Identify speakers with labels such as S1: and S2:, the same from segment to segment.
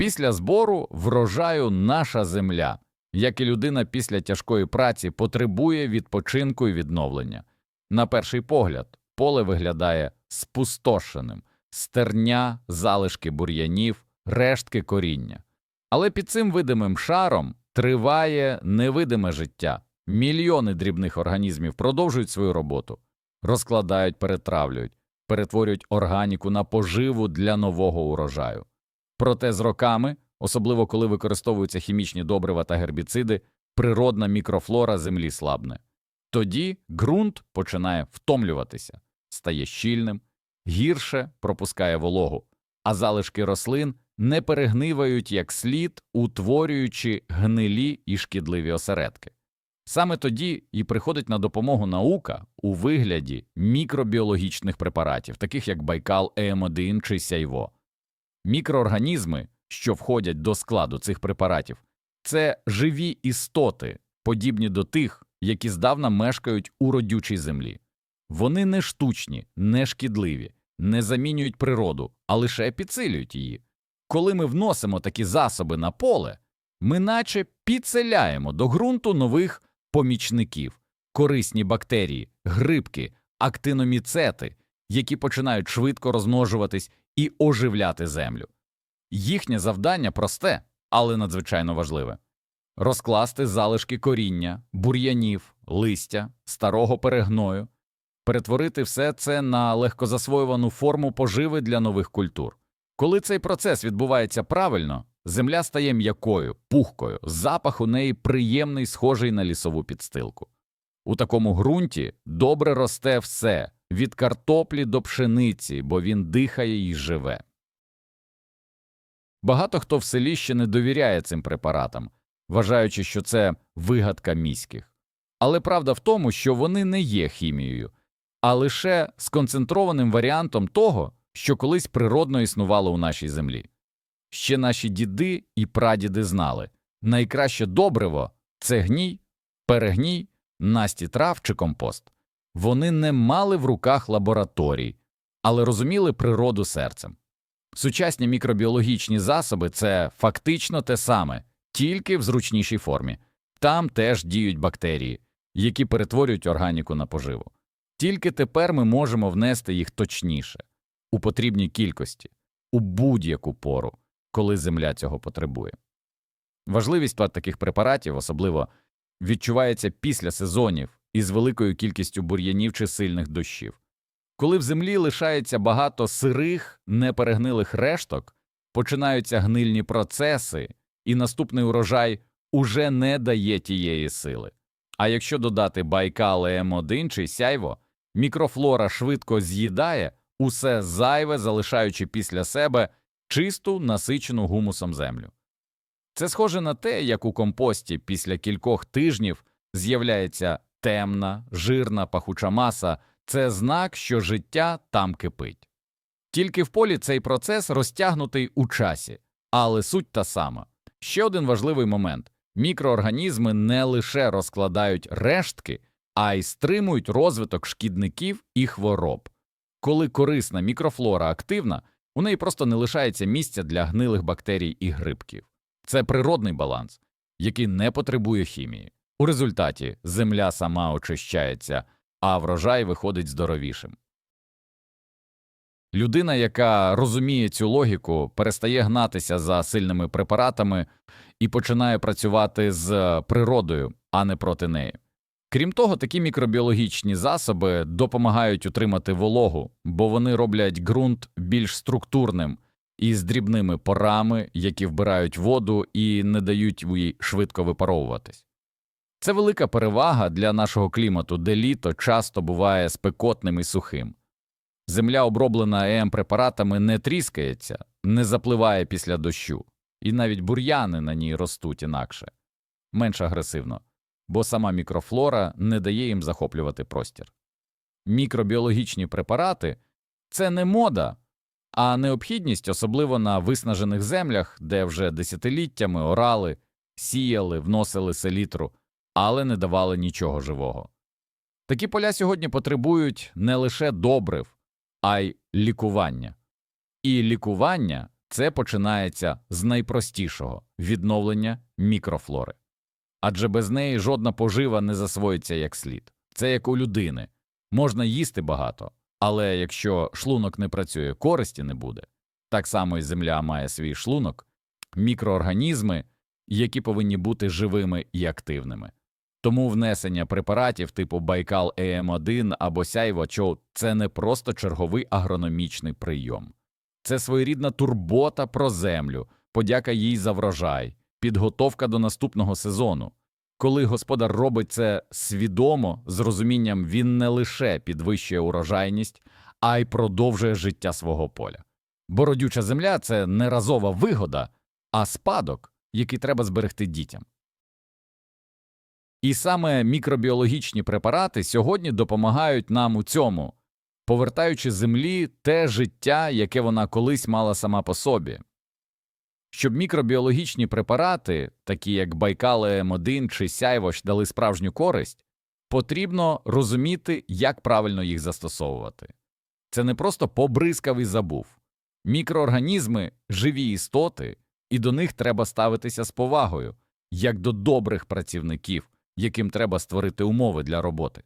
S1: Після збору врожаю наша земля, як і людина після тяжкої праці, потребує відпочинку і відновлення. На перший погляд, поле виглядає спустошеним, стерня, залишки бур'янів, рештки коріння. Але під цим видимим шаром триває невидиме життя. Мільйони дрібних організмів продовжують свою роботу, розкладають, перетравлюють, перетворюють органіку на поживу для нового урожаю. Проте з роками, особливо коли використовуються хімічні добрива та гербіциди, природна мікрофлора землі слабне. Тоді ґрунт починає втомлюватися, стає щільним, гірше пропускає вологу, а залишки рослин не перегнивають як слід, утворюючи гнилі і шкідливі осередки. Саме тоді і приходить на допомогу наука у вигляді мікробіологічних препаратів, таких як Байкал ЕМ1 чи Сяйво. Мікроорганізми, що входять до складу цих препаратів, це живі істоти, подібні до тих, які здавна мешкають у родючій землі. Вони не штучні, не шкідливі, не замінюють природу, а лише підсилюють її. Коли ми вносимо такі засоби на поле, ми наче підселяємо до ґрунту нових помічників, корисні бактерії, грибки, актиноміцети, які починають швидко розмножуватись і оживляти землю. Їхнє завдання просте, але надзвичайно важливе розкласти залишки коріння, бур'янів, листя, старого перегною, перетворити все це на легкозасвоювану форму поживи для нових культур. Коли цей процес відбувається правильно, земля стає м'якою, пухкою, запах у неї приємний, схожий на лісову підстилку. У такому ґрунті добре росте все від картоплі до пшениці, бо він дихає і живе. Багато хто в селі ще не довіряє цим препаратам, вважаючи, що це вигадка міських. Але правда в тому, що вони не є хімією, а лише сконцентрованим варіантом того, що колись природно існувало у нашій землі. Ще наші діди і прадіди знали найкраще добриво це гній, перегній, насті трав чи компост. Вони не мали в руках лабораторій, але розуміли природу серцем. Сучасні мікробіологічні засоби це фактично те саме, тільки в зручнішій формі. Там теж діють бактерії, які перетворюють органіку на поживу. Тільки тепер ми можемо внести їх точніше, у потрібній кількості, у будь-яку пору, коли земля цього потребує. Важливість таких препаратів особливо відчувається після сезонів із великою кількістю бур'янів чи сильних дощів. Коли в землі лишається багато сирих, неперегнилих решток, починаються гнильні процеси, і наступний урожай уже не дає тієї сили. А якщо додати байкал М1 чи сяйво, мікрофлора швидко з'їдає усе зайве, залишаючи після себе чисту, насичену гумусом землю. Це схоже на те, як у компості після кількох тижнів з'являється темна, жирна пахуча маса, це знак, що життя там кипить. Тільки в полі цей процес розтягнутий у часі, але суть та сама. Ще один важливий момент мікроорганізми не лише розкладають рештки, а й стримують розвиток шкідників і хвороб. Коли корисна мікрофлора активна, у неї просто не лишається місця для гнилих бактерій і грибків. Це природний баланс, який не потребує хімії. У результаті земля сама очищається, а врожай виходить здоровішим. Людина, яка розуміє цю логіку, перестає гнатися за сильними препаратами і починає працювати з природою, а не проти неї. Крім того, такі мікробіологічні засоби допомагають утримати вологу, бо вони роблять ґрунт більш структурним і з дрібними порами, які вбирають воду і не дають їй швидко випаровуватись. Це велика перевага для нашого клімату, де літо часто буває спекотним і сухим. Земля, оброблена ем препаратами, не тріскається, не запливає після дощу, і навіть бур'яни на ній ростуть інакше, менш агресивно, бо сама мікрофлора не дає їм захоплювати простір. Мікробіологічні препарати це не мода, а необхідність, особливо на виснажених землях, де вже десятиліттями орали, сіяли, вносили селітру, але не давали нічого живого. Такі поля сьогодні потребують не лише добрив, а й лікування. І лікування Це починається з найпростішого відновлення мікрофлори. Адже без неї жодна пожива не засвоїться як слід. Це як у людини. Можна їсти багато, але якщо шлунок не працює, користі не буде. Так само і земля має свій шлунок, мікроорганізми, які повинні бути живими і активними. Тому внесення препаратів типу Байкал ЕМ1 або Сяйвачо – це не просто черговий агрономічний прийом. Це своєрідна турбота про землю, подяка їй за врожай, підготовка до наступного сезону. Коли господар робить це свідомо, з розумінням він не лише підвищує урожайність, а й продовжує життя свого поля. Бородюча земля це не разова вигода, а спадок, який треба зберегти дітям. І саме мікробіологічні препарати сьогодні допомагають нам у цьому, повертаючи землі те життя, яке вона колись мала сама по собі. Щоб мікробіологічні препарати, такі як Байкал М1 чи Сяйвош, дали справжню користь, потрібно розуміти, як правильно їх застосовувати. Це не просто побризкав і забув. Мікроорганізми живі істоти, і до них треба ставитися з повагою, як до добрих працівників, яким треба створити умови для роботи.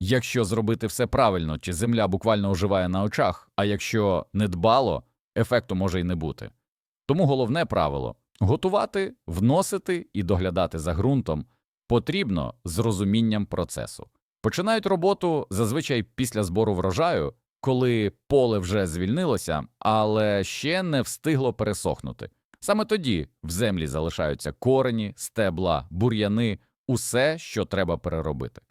S1: Якщо зробити все правильно, чи земля буквально оживає на очах, а якщо недбало, ефекту може й не бути. Тому головне правило готувати, вносити і доглядати за ґрунтом потрібно з розумінням процесу. Починають роботу зазвичай після збору врожаю, коли поле вже звільнилося, але ще не встигло пересохнути. Саме тоді в землі залишаються корені, стебла, бур'яни, усе, що треба переробити.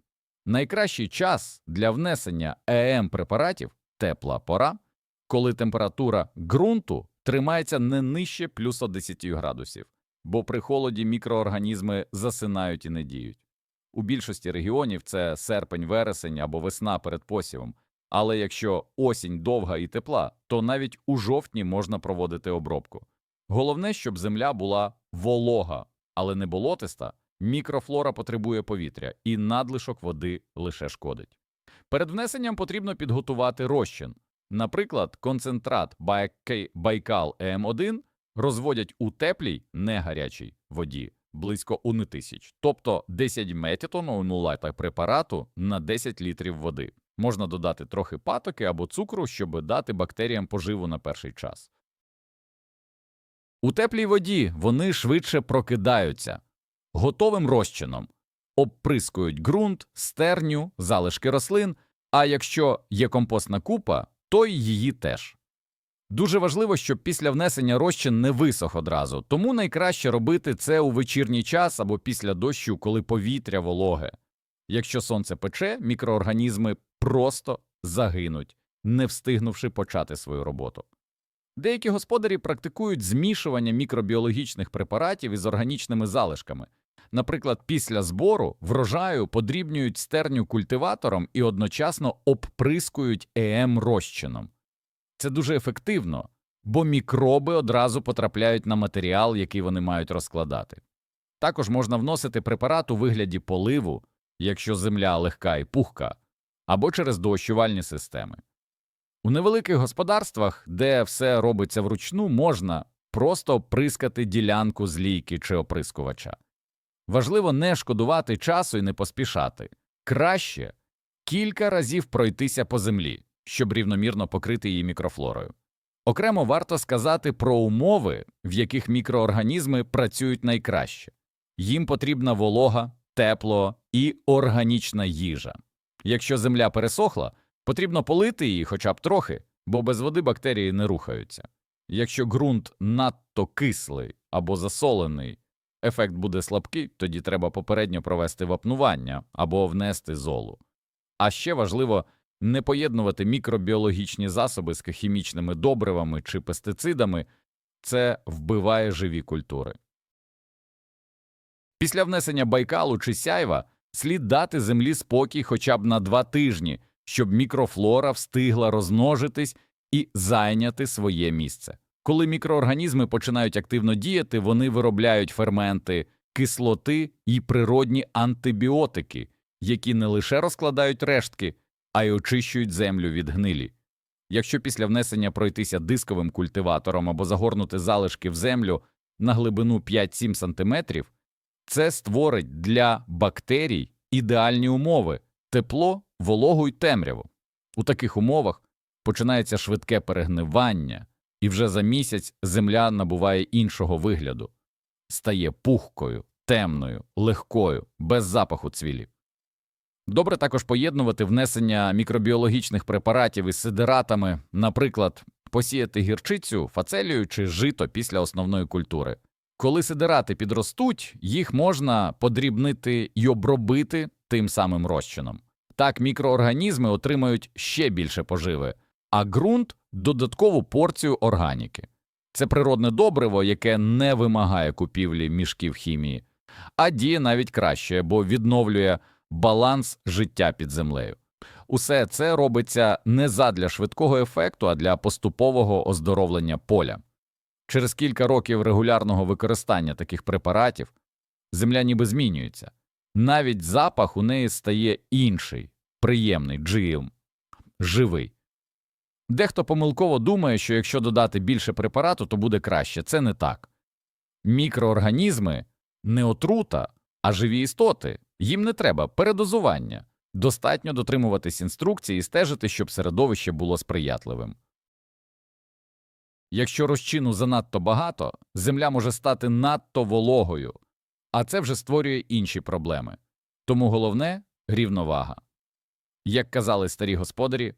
S1: Найкращий час для внесення ЕМ препаратів тепла пора, коли температура ґрунту тримається не нижче плюс 10 градусів, бо при холоді мікроорганізми засинають і не діють. У більшості регіонів це серпень-вересень або весна перед посівом, але якщо осінь довга і тепла, то навіть у жовтні можна проводити обробку. Головне, щоб земля була волога, але не болотиста, мікрофлора потребує повітря, і надлишок води лише шкодить. Перед внесенням потрібно підготувати розчин. Наприклад, концентрат Байкал ЕМ1 розводять у теплій, не гарячій воді близько 1 тисяч, тобто 10 метітону препарату на 10 літрів води. Можна додати трохи патоки або цукру, щоб дати бактеріям поживу на перший час. У теплій воді вони швидше прокидаються готовим розчином, обприскують ґрунт, стерню, залишки рослин, а якщо є компостна купа, то й її теж. Дуже важливо, щоб після внесення розчин не висох одразу, тому найкраще робити це у вечірній час або після дощу, коли повітря вологе. Якщо сонце пече, мікроорганізми просто загинуть, не встигнувши почати свою роботу. Деякі господарі практикують змішування мікробіологічних препаратів із органічними залишками. Наприклад, після збору врожаю подрібнюють стерню культиватором і одночасно обприскують ЕМ розчином. Це дуже ефективно, бо мікроби одразу потрапляють на матеріал, який вони мають розкладати. Також можна вносити препарат у вигляді поливу, якщо земля легка і пухка, або через дощувальні системи. У невеликих господарствах, де все робиться вручну, можна просто оприскати ділянку з лійки чи оприскувача. Важливо не шкодувати часу і не поспішати. Краще кілька разів пройтися по землі, щоб рівномірно покрити її мікрофлорою. Окремо варто сказати про умови, в яких мікроорганізми працюють найкраще. Їм потрібна волога, тепло і органічна їжа. Якщо земля пересохла, потрібно полити її хоча б трохи, бо без води бактерії не рухаються. Якщо ґрунт надто кислий або засолений, ефект буде слабкий, тоді треба попередньо провести вапнування або внести золу. А ще важливо не поєднувати мікробіологічні засоби з хімічними добривами чи пестицидами, це вбиває живі культури. Після внесення байкалу чи сяйва слід дати землі спокій хоча б на два тижні, щоб мікрофлора встигла розмножитись і зайняти своє місце. Коли мікроорганізми починають активно діяти, вони виробляють ферменти, кислоти і природні антибіотики, які не лише розкладають рештки, а й очищують землю від гнилі. Якщо після внесення пройтися дисковим культиватором або загорнути залишки в землю на глибину 5-7 см, це створить для бактерій ідеальні умови тепло, вологу й темряву. У таких умовах починається швидке перегнивання, і вже за місяць земля набуває іншого вигляду, стає пухкою, темною, легкою, без запаху цвілів. Добре також поєднувати внесення мікробіологічних препаратів із сидератами, наприклад, посіяти гірчицю, фацелію чи жито після основної культури. Коли сидерати підростуть, їх можна подрібнити й обробити тим самим розчином. Так мікроорганізми отримають ще більше поживи, а ґрунт додаткову порцію органіки. Це природне добриво, яке не вимагає купівлі мішків хімії, а діє навіть краще, бо відновлює баланс життя під землею. Усе це робиться не задля швидкого ефекту, а для поступового оздоровлення поля. Через кілька років регулярного використання таких препаратів земля ніби змінюється. Навіть запах у неї стає інший, приємний, джим, живий. Дехто помилково думає, що якщо додати більше препарату, то буде краще. Це не так. Мікроорганізми не отрута, а живі істоти. Їм не треба передозування. Достатньо дотримуватись інструкцій і стежити, щоб середовище було сприятливим. Якщо розчину занадто багато, земля може стати надто вологою, а це вже створює інші проблеми. Тому головне рівновага. Як казали старі господарі,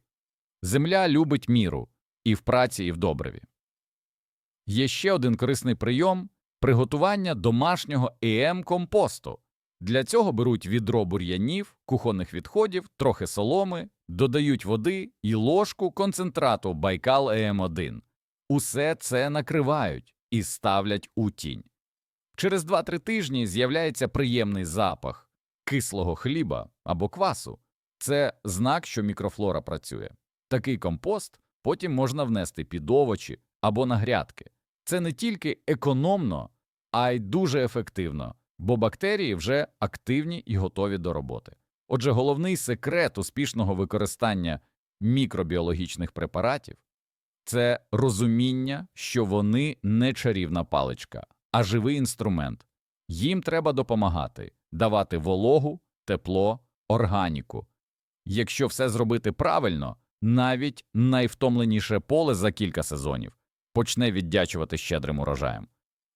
S1: земля любить міру і в праці, і в добриві. Є ще один корисний прийом приготування домашнього ем компосту. Для цього беруть відро бур'янів, кухонних відходів, трохи соломи, додають води і ложку концентрату Байкал ЕМ1. Усе це накривають і ставлять у тінь. Через 2-3 тижні з'являється приємний запах кислого хліба або квасу. Це знак, що мікрофлора працює. Такий компост потім можна внести під овочі або на грядки. Це не тільки економно, а й дуже ефективно, бо бактерії вже активні і готові до роботи. Отже, головний секрет успішного використання мікробіологічних препаратів це розуміння, що вони не чарівна паличка, а живий інструмент. Їм треба допомагати, давати вологу, тепло, органіку. Якщо все зробити правильно, навіть найвтомленіше поле за кілька сезонів почне віддячувати щедрим урожаєм.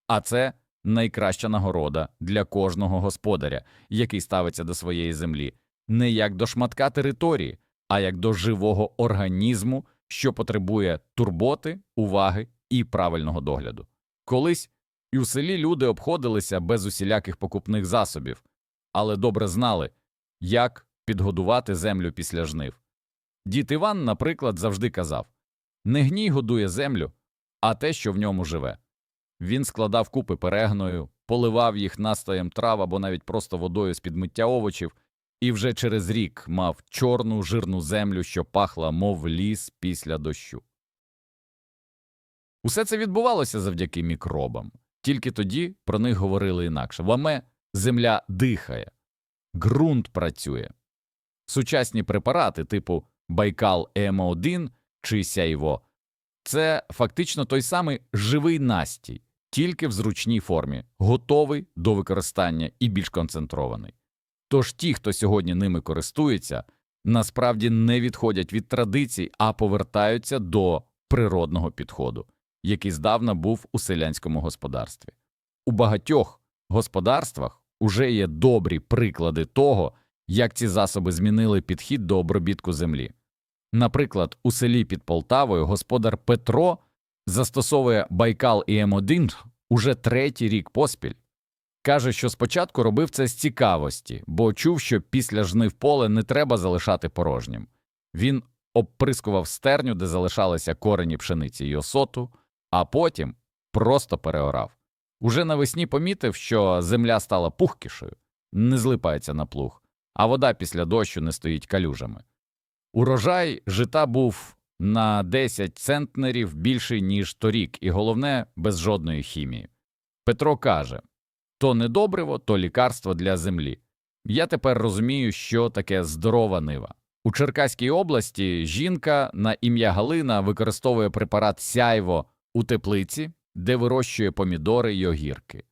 S1: А це найкраща нагорода для кожного господаря, який ставиться до своєї землі, не як до шматка території, а як до живого організму, що потребує турботи, уваги і правильного догляду. Колись і у селі люди обходилися без усіляких покупних засобів, але добре знали, як підгодувати землю після жнив. Дід Іван, наприклад, завжди казав не гній годує землю, а те, що в ньому живе. Він складав купи перегною, поливав їх настоєм трав або навіть просто водою з під миття овочів, і вже через рік мав чорну жирну землю, що пахла, мов ліс після дощу. Усе це відбувалося завдяки мікробам, тільки тоді про них говорили інакше Ваме земля дихає, ґрунт працює. Сучасні препарати типу Байкал ЕМО1 чи Сяйво це фактично той самий живий настій, тільки в зручній формі, готовий до використання і більш концентрований. Тож ті, хто сьогодні ними користується, насправді не відходять від традицій, а повертаються до природного підходу, який здавна був у селянському господарстві. У багатьох господарствах уже є добрі приклади того, як ці засоби змінили підхід до обробітку землі. Наприклад, у селі під Полтавою господар Петро застосовує Байкал і М1 уже третій рік поспіль. Каже, що спочатку робив це з цікавості, бо чув, що після жнив поле не треба залишати порожнім. Він обприскував стерню, де залишалися корені пшениці й осоту, а потім просто переорав. Уже навесні помітив, що земля стала пухкішою, не злипається на плуг, а вода після дощу не стоїть калюжами. Урожай жита був на 10 центнерів більший, ніж торік, і головне, без жодної хімії. Петро каже то не добриво, то лікарство для землі. Я тепер розумію, що таке здорова нива. У Черкаській області жінка на ім'я Галина використовує препарат сяйво у теплиці, де вирощує помідори й огірки.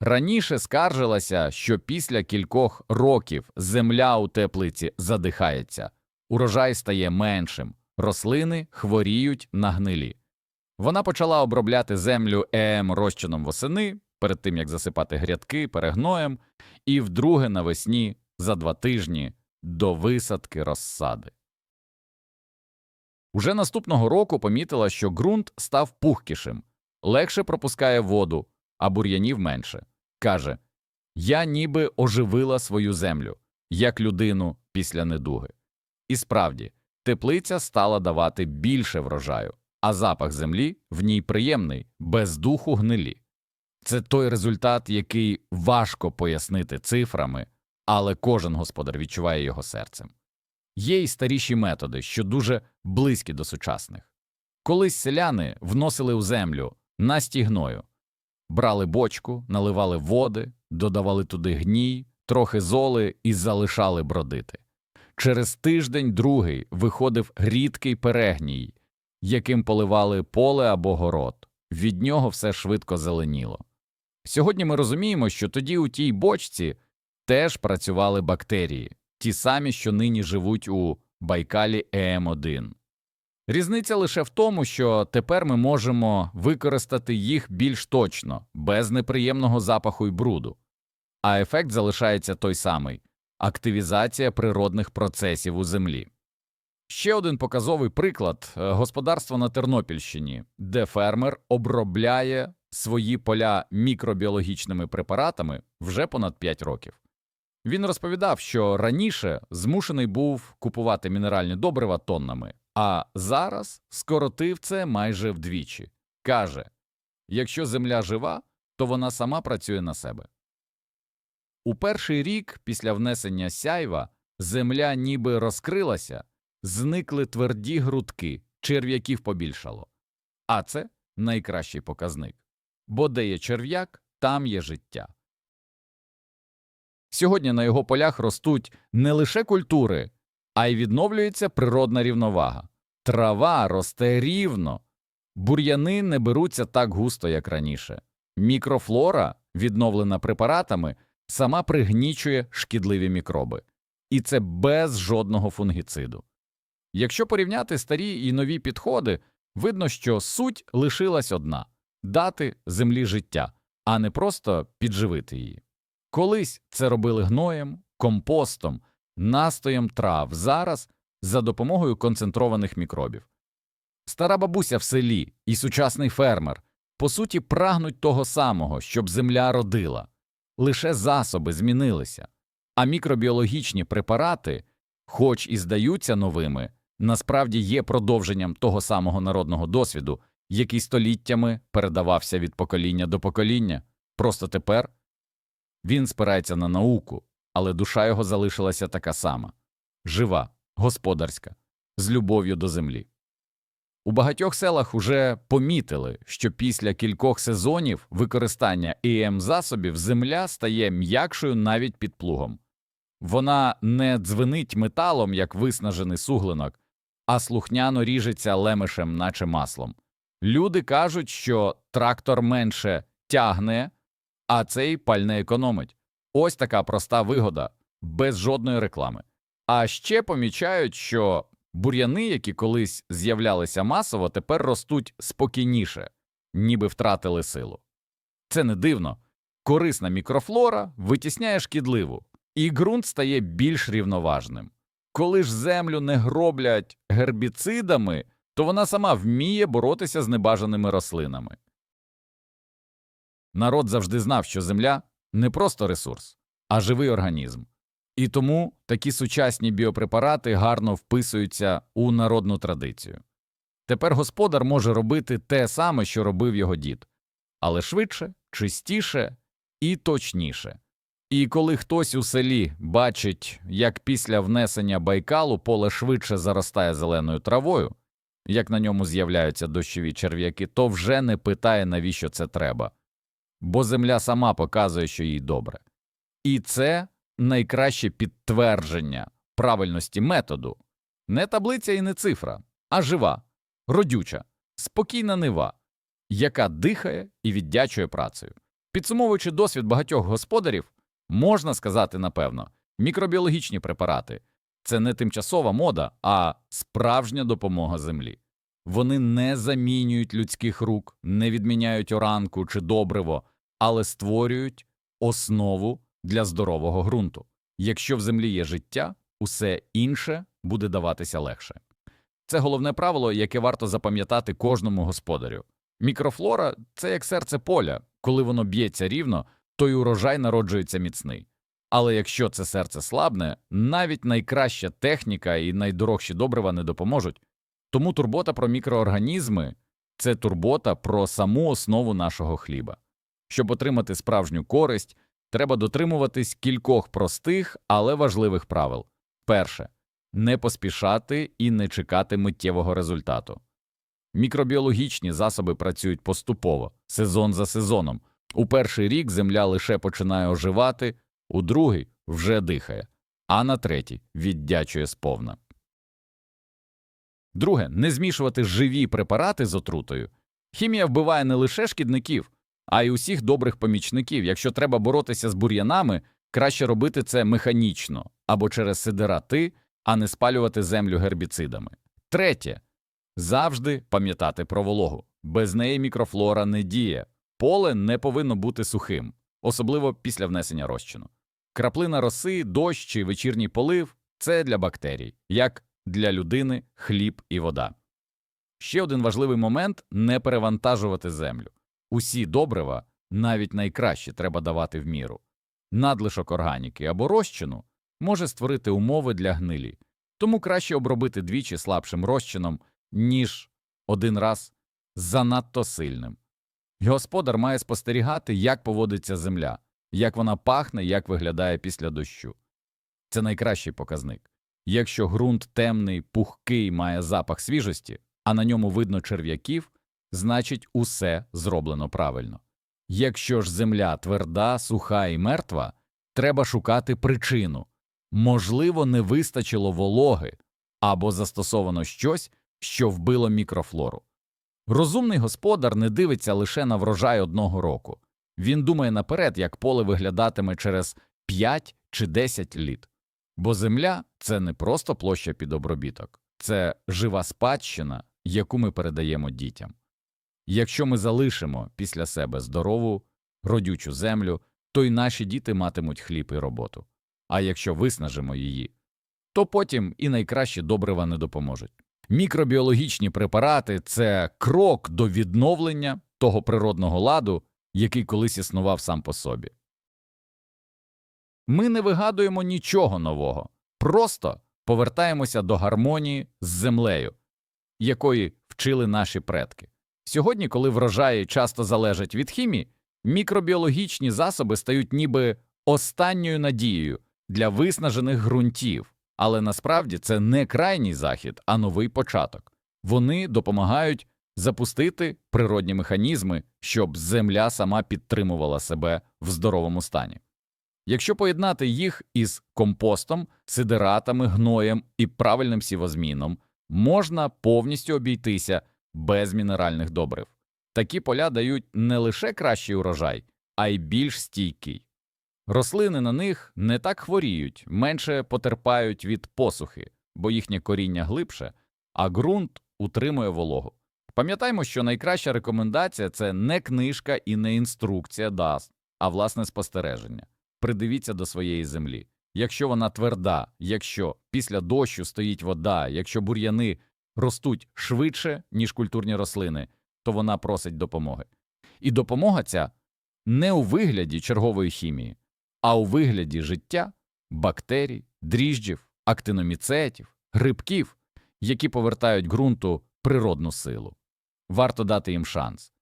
S1: Раніше скаржилася, що після кількох років земля у теплиці задихається, урожай стає меншим, рослини хворіють на гнилі. Вона почала обробляти землю ЕМ розчином восени, перед тим як засипати грядки перегноєм, і вдруге навесні за два тижні до висадки розсади. Уже наступного року помітила, що ґрунт став пухкішим, легше пропускає воду, а бур'янів менше. Каже Я ніби оживила свою землю, як людину після недуги. І справді, теплиця стала давати більше врожаю, а запах землі в ній приємний, без духу гнилі. Це той результат, який важко пояснити цифрами, але кожен господар відчуває його серцем. Є й старіші методи, що дуже близькі до сучасних. Колись селяни вносили у землю настій гною, брали бочку, наливали води, додавали туди гній, трохи золи і залишали бродити. Через тиждень другий виходив рідкий перегній, яким поливали поле або город. Від нього все швидко зеленіло. Сьогодні ми розуміємо, що тоді у тій бочці теж працювали бактерії, ті самі, що нині живуть у Байкалі ЕМ1. Різниця лише в тому, що тепер ми можемо використати їх більш точно, без неприємного запаху й бруду, а ефект залишається той самий активізація природних процесів у землі. Ще один показовий приклад е, господарство на Тернопільщині, де фермер обробляє свої поля мікробіологічними препаратами вже понад 5 років. Він розповідав, що раніше змушений був купувати мінеральні добрива тоннами, а зараз скоротив це майже вдвічі. Каже якщо земля жива, то вона сама працює на себе. У перший рік після внесення сяйва земля ніби розкрилася, зникли тверді грудки, черв'яків побільшало. А це найкращий показник. Бо де є черв'як, там є життя. Сьогодні на його полях ростуть не лише культури, а й відновлюється природна рівновага. Трава росте рівно, бур'яни не беруться так густо, як раніше. Мікрофлора, відновлена препаратами, сама пригнічує шкідливі мікроби. І це без жодного фунгіциду. Якщо порівняти старі і нові підходи, видно, що суть лишилась одна дати землі життя, а не просто підживити її. Колись це робили гноєм, компостом, настоєм трав, зараз за допомогою концентрованих мікробів. Стара бабуся в селі і сучасний фермер по суті прагнуть того самого, щоб земля родила, лише засоби змінилися, а мікробіологічні препарати, хоч і здаються новими, насправді є продовженням того самого народного досвіду, який століттями передавався від покоління до покоління. Просто тепер він спирається на науку, але душа його залишилася така сама жива, господарська, з любов'ю до землі. У багатьох селах уже помітили, що після кількох сезонів використання ІМ засобів земля стає м'якшою навіть під плугом. Вона не дзвенить металом, як виснажений суглинок, а слухняно ріжеться лемешем, наче маслом. Люди кажуть, що трактор менше тягне, а цей пальне економить. Ось така проста вигода, без жодної реклами. А ще помічають, що бур'яни, які колись з'являлися масово, тепер ростуть спокійніше, ніби втратили силу. Це не дивно. Корисна мікрофлора витісняє шкідливу, і ґрунт стає більш рівноважним. Коли ж землю не гроблять гербіцидами, то вона сама вміє боротися з небажаними рослинами. Народ завжди знав, що земля не просто ресурс, а живий організм. І тому такі сучасні біопрепарати гарно вписуються у народну традицію. Тепер господар може робити те саме, що робив його дід, але швидше, чистіше і точніше. І коли хтось у селі бачить, як після внесення байкалу поле швидше заростає зеленою травою, як на ньому з'являються дощові черв'яки, то вже не питає, навіщо це треба, бо земля сама показує, що їй добре. І це найкраще підтвердження правильності методу, Не таблиця і не цифра, а жива, родюча, спокійна нива, яка дихає і віддячує працею. Підсумовуючи досвід багатьох господарів, можна сказати напевно, мікробіологічні препарати це не тимчасова мода, а справжня допомога землі. Вони не замінюють людських рук, не відміняють оранку чи добриво, але створюють основу для здорового ґрунту. Якщо в землі є життя, усе інше буде даватися легше. Це головне правило, яке варто запам'ятати кожному господарю. Мікрофлора це як серце поля, коли воно б'ється рівно, то й урожай народжується міцний. Але якщо це серце слабне, навіть найкраща техніка і найдорожчі добрива не допоможуть. Тому турбота про мікроорганізми це турбота про саму основу нашого хліба. Щоб отримати справжню користь, треба дотримуватись кількох простих, але важливих правил. Перше не поспішати і не чекати миттєвого результату. Мікробіологічні засоби працюють поступово, сезон за сезоном. У перший рік земля лише починає оживати, у другий вже дихає, а на третій віддячує сповна. Друге, не змішувати живі препарати з отрутою. Хімія вбиває не лише шкідників, а й усіх добрих помічників. Якщо треба боротися з бур'янами, краще робити це механічно або через сидерати, а не спалювати землю гербіцидами. Третє завжди пам'ятати про вологу. Без неї мікрофлора не діє. Поле не повинно бути сухим, особливо після внесення розчину. Краплина роси, дощ чи вечірній полив це для бактерій, як для людини хліб і вода. Ще один важливий момент не перевантажувати землю. Усі добрива, навіть найкращі, треба давати в міру. Надлишок органіки або розчину може створити умови для гнилі, тому краще обробити двічі слабшим розчином, ніж один раз занадто сильним. Господар має спостерігати, як поводиться земля, як вона пахне, як виглядає після дощу. Це найкращий показник. Якщо ґрунт темний, пухкий, має запах свіжості, а на ньому видно черв'яків, значить усе зроблено правильно. Якщо ж земля тверда, суха і мертва, треба шукати причину. Можливо, не вистачило вологи або застосовано щось, що вбило мікрофлору. Розумний господар не дивиться лише на врожай одного року. Він думає наперед, як поле виглядатиме через 5 чи 10 літ. Бо земля це не просто площа під обробіток, це жива спадщина, яку ми передаємо дітям. Якщо ми залишимо після себе здорову, родючу землю, то й наші діти матимуть хліб і роботу. А якщо виснажимо її, то потім і найкращі добрива не допоможуть. Мікробіологічні препарати це крок до відновлення того природного ладу, який колись існував сам по собі. Ми не вигадуємо нічого нового, просто повертаємося до гармонії з землею, якої вчили наші предки. Сьогодні, коли врожаї часто залежать від хімії, мікробіологічні засоби стають ніби останньою надією для виснажених ґрунтів, але насправді це не крайній захід, а новий початок. Вони допомагають запустити природні механізми, щоб земля сама підтримувала себе в здоровому стані. Якщо поєднати їх із компостом, сидератами, гноєм і правильним сівозміном, можна повністю обійтися без мінеральних добрив. Такі поля дають не лише кращий урожай, а й більш стійкий. Рослини на них не так хворіють, менше потерпають від посухи, бо їхнє коріння глибше, а ґрунт утримує вологу. Пам'ятаймо, що найкраща рекомендація це не книжка і не інструкція даст, а власне спостереження. Придивіться до своєї землі. Якщо вона тверда, якщо після дощу стоїть вода, якщо бур'яни ростуть швидше, ніж культурні рослини, то вона просить допомоги. І допомога ця не у вигляді чергової хімії, а у вигляді життя, бактерій, дріжджів, актиноміцетів, грибків, які повертають ґрунту природну силу. Варто дати їм шанс.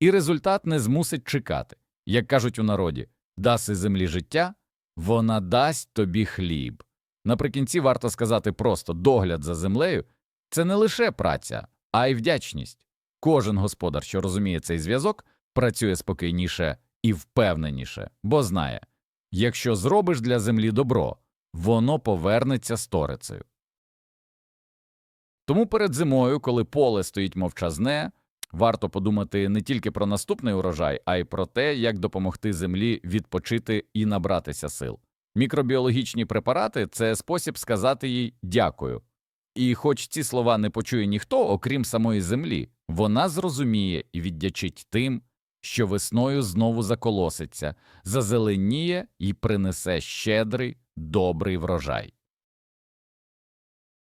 S1: І результат не змусить чекати. Як кажуть у народі, даси землі життя, вона дасть тобі хліб. Наприкінці варто сказати просто догляд за землею це не лише праця, а й вдячність. Кожен господар, що розуміє цей зв'язок, працює спокійніше і впевненіше, бо знає якщо зробиш для землі добро, воно повернеться сторицею. Тому перед зимою, коли поле стоїть мовчазне, варто подумати не тільки про наступний урожай, а й про те, як допомогти землі відпочити і набратися сил. Мікробіологічні препарати це спосіб сказати їй дякую. І хоч ці слова не почує ніхто, окрім самої землі, вона зрозуміє і віддячить тим, що весною знову заколоситься, зазеленіє і принесе щедрий, добрий врожай.